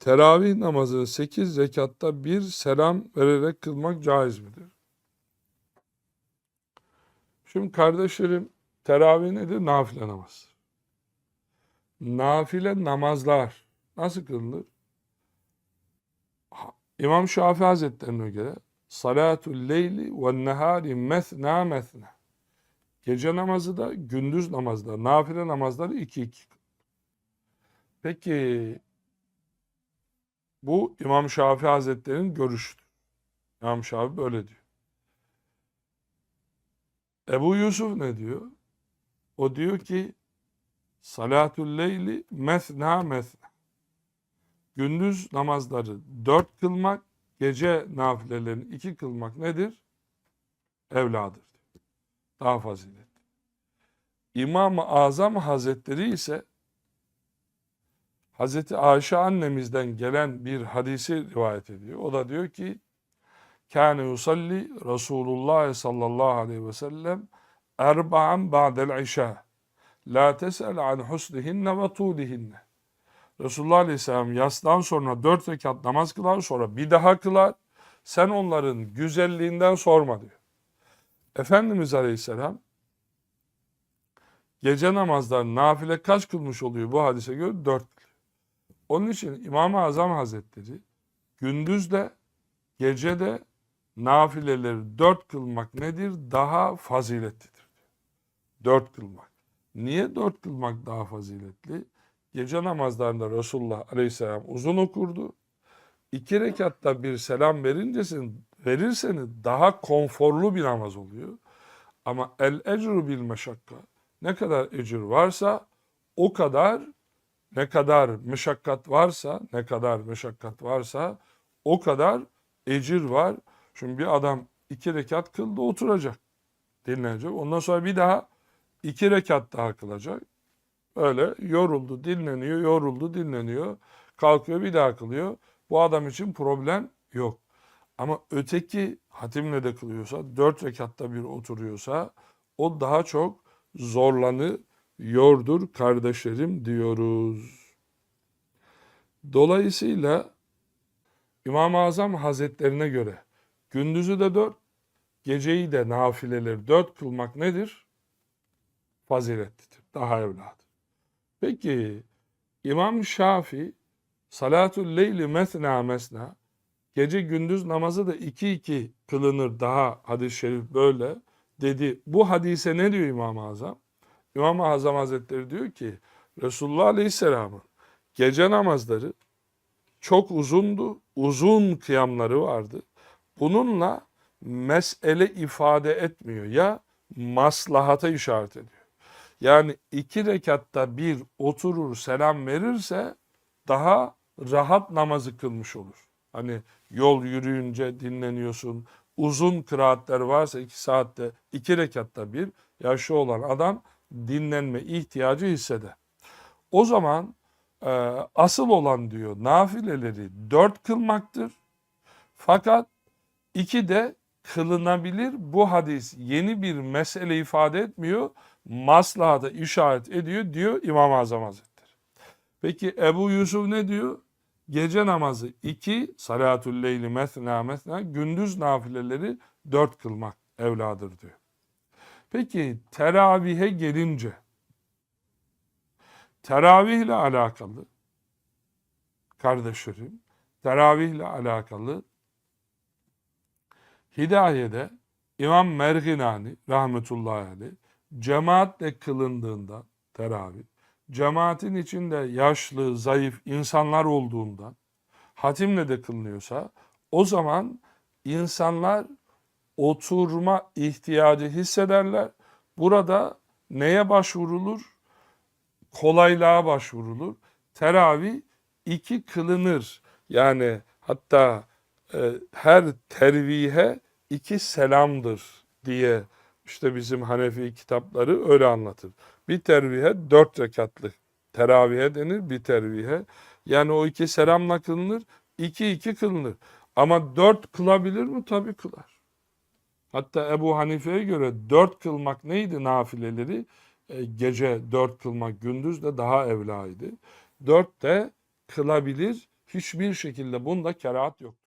Teravih namazını 8 rekatta bir selam vererek kılmak caiz midir? Şimdi kardeşlerim teravih nedir? Nafile namaz. Nafile namazlar nasıl kılınır? İmam Şafii Hazretlerine göre salatul leyli ve nehari mesna mesna. Gece namazı da gündüz namazı da nafile namazları iki iki. Peki bu İmam Şafii Hazretleri'nin görüşüdür. İmam Şafii böyle diyor. Ebu Yusuf ne diyor? O diyor ki salatul leyli mesna mesna. Gündüz namazları dört kılmak, gece nafilelerini iki kılmak nedir? Evladır. diyor. Daha faziletli. İmam-ı Azam Hazretleri ise Hazreti Ayşe annemizden gelen bir hadisi rivayet ediyor. O da diyor ki Kâne yusalli Resulullah sallallahu aleyhi ve sellem erba'an ba'del işâ. La tes'el an husnihinne ve tuğlihinne. Resulullah aleyhisselam yastan sonra dört rekat namaz kılar sonra bir daha kılar. Sen onların güzelliğinden sorma diyor. Efendimiz aleyhisselam gece namazlarını nafile kaç kılmış oluyor bu hadise göre? Dört. Onun için İmam-ı Azam Hazretleri gündüz de gece de nafileleri dört kılmak nedir? Daha faziletlidir. Dört kılmak. Niye dört kılmak daha faziletli? Gece namazlarında Resulullah Aleyhisselam uzun okurdu. İki rekatta bir selam verincesin, verirseniz daha konforlu bir namaz oluyor. Ama el ecru bil meşakka. Ne kadar ecir varsa o kadar ne kadar meşakkat varsa, ne kadar meşakkat varsa o kadar ecir var. Şimdi bir adam iki rekat kıldı oturacak, dinlenecek. Ondan sonra bir daha iki rekat daha kılacak. Öyle yoruldu, dinleniyor, yoruldu, dinleniyor. Kalkıyor bir daha kılıyor. Bu adam için problem yok. Ama öteki hatimle de kılıyorsa, dört rekatta bir oturuyorsa o daha çok zorlanıyordur kardeşlerim diyoruz. Dolayısıyla İmam-ı Azam Hazretlerine göre gündüzü de dört, geceyi de nafileleri dört kılmak nedir? Faziletlidir, daha evladır. Peki İmam Şafi salatul leyli mesna mesna gece gündüz namazı da iki iki kılınır daha hadis-i şerif böyle dedi. Bu hadise ne diyor İmam-ı Azam? İmam-ı Azam Hazretleri diyor ki Resulullah Aleyhisselam'ın gece namazları çok uzundu. Uzun kıyamları vardı. Bununla mesele ifade etmiyor. Ya maslahata işaret ediyor. Yani iki rekatta bir oturur selam verirse daha rahat namazı kılmış olur. Hani yol yürüyünce dinleniyorsun. Uzun kıraatler varsa iki saatte iki rekatta bir yaşlı olan adam dinlenme ihtiyacı hisseder. O zaman e, asıl olan diyor nafileleri dört kılmaktır. Fakat iki de kılınabilir. Bu hadis yeni bir mesele ifade etmiyor. Maslahata işaret ediyor diyor İmam-ı Azam Hazretleri. Peki Ebu Yusuf ne diyor? Gece namazı iki, salatul leyli mesna mesna, gündüz nafileleri dört kılmak evladır diyor. Peki teravihe gelince, teravihle alakalı, kardeşlerim, teravihle alakalı Hidaye'de İmam Merginani rahmetullahi aleyh cemaatle kılındığında teravih, cemaatin içinde yaşlı, zayıf insanlar olduğundan hatimle de kılınıyorsa o zaman insanlar oturma ihtiyacı hissederler. Burada neye başvurulur? Kolaylığa başvurulur. Teravih iki kılınır. Yani hatta e, her tervihe iki selamdır diye işte bizim Hanefi kitapları öyle anlatır. Bir tervihe dört rekatlık teravihe denir bir tervihe. Yani o iki selamla kılınır, iki iki kılınır. Ama dört kılabilir mi? Tabii kılar. Hatta Ebu Hanife'ye göre dört kılmak neydi nafileleri? E, gece dört kılmak gündüz de daha evlaydı. Dört de kılabilir Hiçbir şekilde bunda kerahat yoktur.